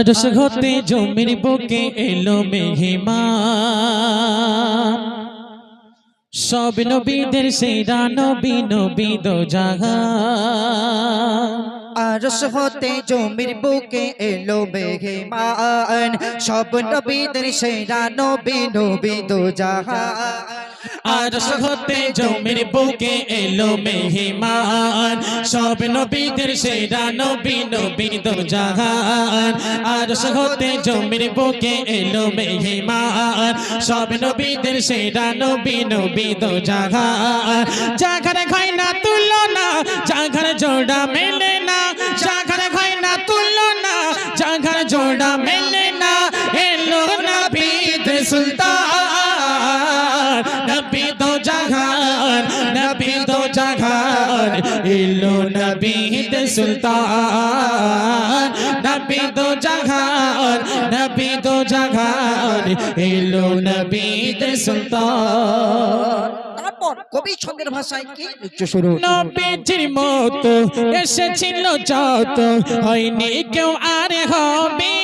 আরশ হতে জমির বুকে এলো মেহিমা। সব নবীদের সেরা নবী নবী দো জাগা আরশ হতে জমির বুকে এলো মেহমান সব নবীদের সেরা নবী নবী দো জাহান আরশ হতে জমির বুকে এলো মেহিমান। সব নবীদের সেরা নবী নবী দো জাহান আরশ হতে জমির বুকে এলো মেহিমান। সব নবীদের সেরা নবী নবী দো জাহান জাগার খাই না তুলনা জাগার জোড়া মেলে জাহান নবী দো জাহান এলো নবীদ সুলতান। নবী দো জাহান নবী দো জাহান এলো নবীদ সুলতান। তারপর কবি ছন্দের ভাষায় কি লিখছে শুরু নবীজির মতো এসেছিল যত হয়নি কেউ আর হবে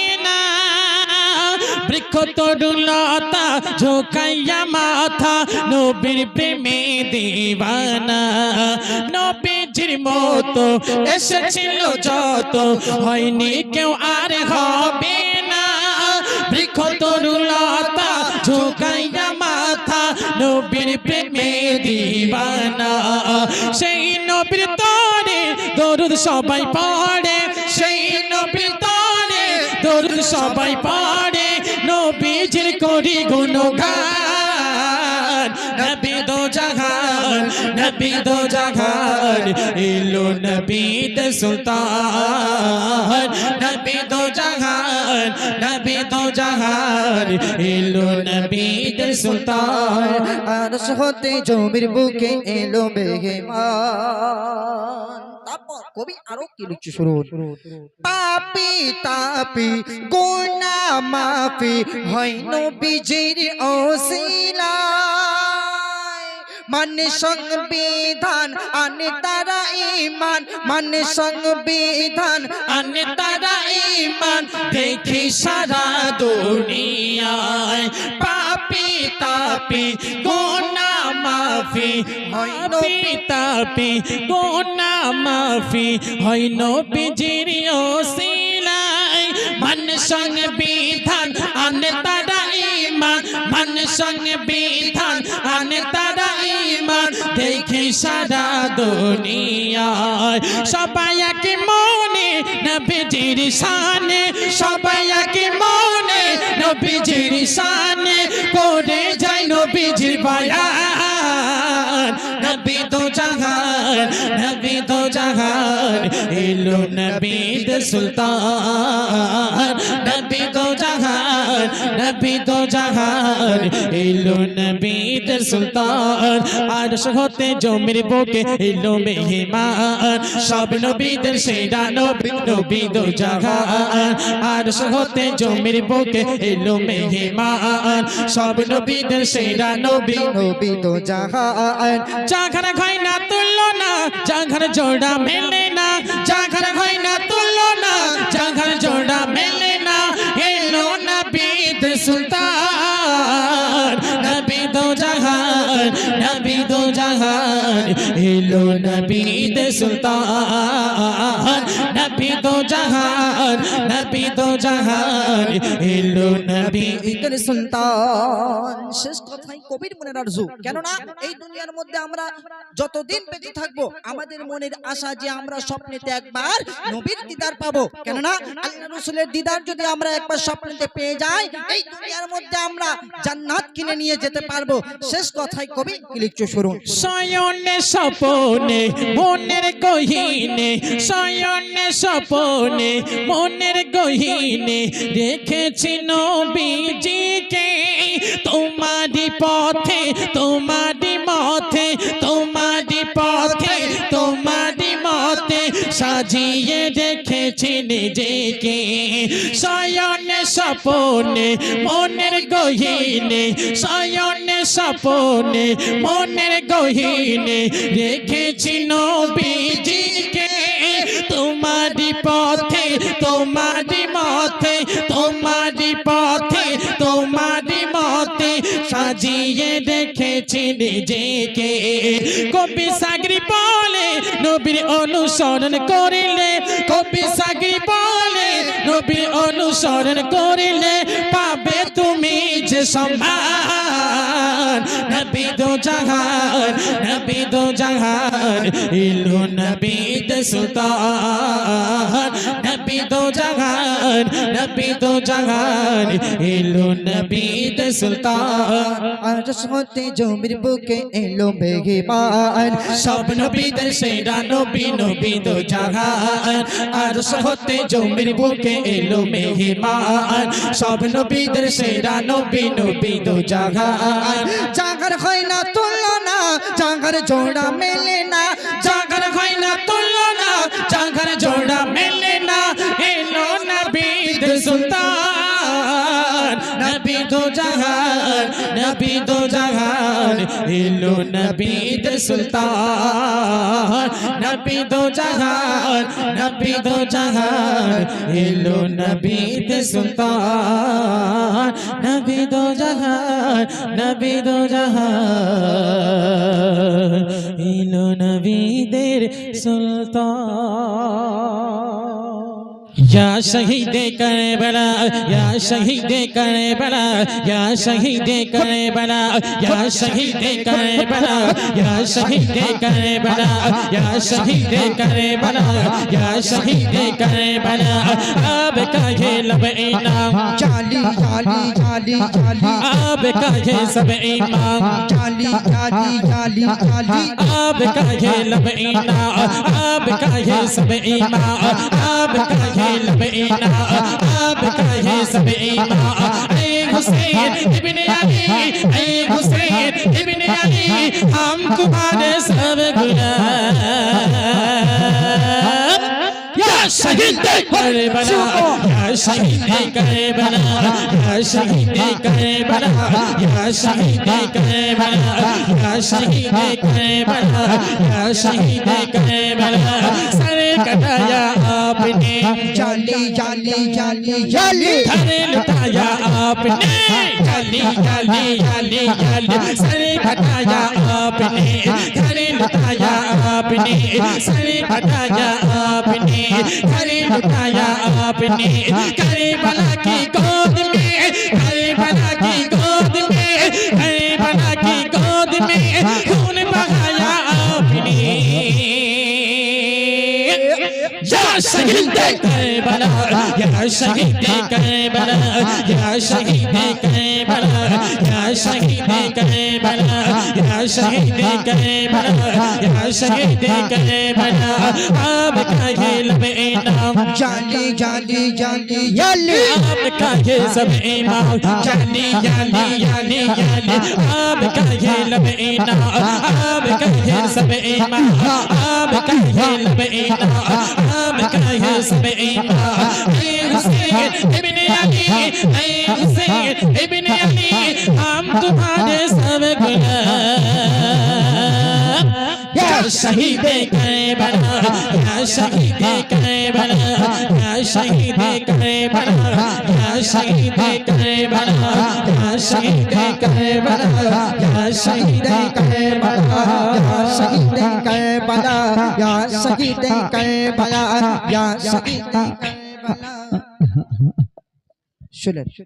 বৃক্ষ তরুলতা ঝোকাইয়া মাথা, নবীর প্রেমে দিবানা। নবীজির মতো এসেছিল যত, হয়নি কেউ আর হবে না। বৃক্ষ তরুলতা ঝোকাইয়া মাথা, নবীর প্রেমে দিবানা। সেই নবীর তরে দরুদ সবাই পড়ে, সেই নবীর তরে দরুদ সবাই পড়ে। নবীজির করি গুণগান। নবী দো জাহান নবী দো জাহান এলো নবী দে সুলতান। নবী দো জাহান নবী দো জাহান এলো নবী দে সুলতান। আরশ হতে জমির বুকে এলো মেহমান। তারপর কবি আরও কি লিখছে শুরু পাপি তাপি গুনা মাফি হয় নবীজির ওসিলায় মানে সংবিধান আনে তারা ইমান মানে সংবিধান আনে তারা ইমান দেখি সারা দুনিয়ায় পাপি তাপি, গোনা মাফি হয় নবী গোনা মাফি হয় নবীজির ওসিলায় মান সংবিধান আনে তারা ইমান। মান সংবিধান আনে তারা ইমান। দেখি সারা দুনিয়ায় সবাই কি মনে, নবীজির শানে। সবাই কি মনে, নবীজির শানে। পড়ে যায় নবীজির বায়ান। নবী তো জাহান নবী তো জাহান, এলো নবী দে সুলতান। নবী তো জাহান, নবী তো জাহান, এলো নবী দে সুলতান। আর হতে জমির বুকে এলো মেহমান। সব নবীদের সেরা নবী নবী দো জাহান। আর হতে জমির বুকে এলো মেহমান। সব নবীদের সেরা নবী নবী তো জাহান। জাঘর খাই না না জাঘর জোড়া মেলে না জাঘর হয় না তুলো না জাঘর জোড়া মেলে না, এলো নবীদ সুলতান নবী দো জাহান নবী দো জাহান এলো নবীদ সুলতান। নবী দো জাহান নবী দো জাহান এলো নবী ঈদের সুলতান। শেষ কথাই কবির মনের আরজু। কেননা এই দুনিয়ার মধ্যে আমরা যতদিন বেঁচে থাকব আমাদের মনের আশা যে আমরা স্বপ্নেতে একবার নবীর দিদার পাবো। কেননা আল্লাহ রসুলের দিদার যদি আমরা একবার স্বপ্নেতে পেয়ে যাই এই দুনিয়ার মধ্যে আমরা জান্নাত কিনে নিয়ে যেতে পারব। শেষ কথাই কবি লিখছো শুনুন। শয়নে সপনে মনের গহিনে শয়নে সপনে মনের গহিনে রেখেছি নবীজিকে। তোমারি পথে তোমারি মথে তোমারি পথে তোমারি মতে সাজিয়ে রেখেছি নিজেকে। শয়নে সপনে মনের গহিনে শয়নে সপনে মনের গহিনে রেখেছি নবীজিকে। তোমারি পথে তোমারি মতে পথে, তোমারই মতে সাজিয়ে রেখেছি নিজেকে। কবি সাগরি বলে, নবীর অনুসরণ করিলে, কবি সাগরি বলে, নবীর অনুসরণ করিলে পাবে তুমি যে সম্মান নবী দো জাহান, নবী দো জাহান, ইলু নবী সুলতান। নবী দো জাহান, নবী দো জাহান, ইলু নবী সুলতান। আরশ হতে জমির বুকে এলো বেগিমান সব নবীদের সেরা নবী নবী দো জাহান। আর হতে জমির বুকে এলো মেহমান সব নবীদের সেরা নবী নবী দো জাহান। জাগার হয় না তুলনা জাগার জোড়া মেলে না। জাগার হয় না তুলনা জাগার এলো নবীদ সুলতান, নবী দো জাহান, নবী দো জাহান এলো নবীদ সুলতান, নবী দো জাহান, নবী দো জাহান এলো নবীদের সুলতান। या शहीद करे बला या शहीद करे बला या शहीद करे बला या शहीद करे बला या शहीद करे बला या शहीद करे बला या शहीद करे बला अब का ये लब इनाम चाली चाली चाली चाली। अब का ये सब इमाम चाली चाली चाली चाली। अब का ये लब इनाम अब का ये सब इमाम अब का ये इनाम अब कहे सब इमाम ऐ हुसैन इब्ने अली ऐ हुसैन इब्ने अली हम तुम्हारे सब गुलाम शहीदे करे बना या शहीदे करे बना या शहीदे करे बना या शहीदे करे बना या शहीदे करे बना या शहीदे करे आपने आपने आपने आपने घरे बताया आपने, करे बला की गोद में, करे बला की गोद में, करे बला की गोद में, खून बहाया आपने। شہید کربلا یا شہید کربلا یا شہید کربلا یا شہید کربلا یا شہید کربلا یا شہید کربلا آپ کا یہ لب انعام جانی جانی جانی یالی آپ کا یہ سب امام جانی جانی یالی یالی آپ کا یہ لب انعام آپ کا یہ سب امام آپ کا یہ لب انعام কাহে সাবেইনা এ হুসেন ইবনে আলী এ হুসেন ইবনে আলী হাম তোমারে সব গুলাম يا شهيد كربلا يا شهيد كربلا يا شهيد كربلا يا شهيد كربلا शहीद कै बना या शहीद कै बना या शहीद कै बना या शहीद कै बना या शहीद कै बना শুনেন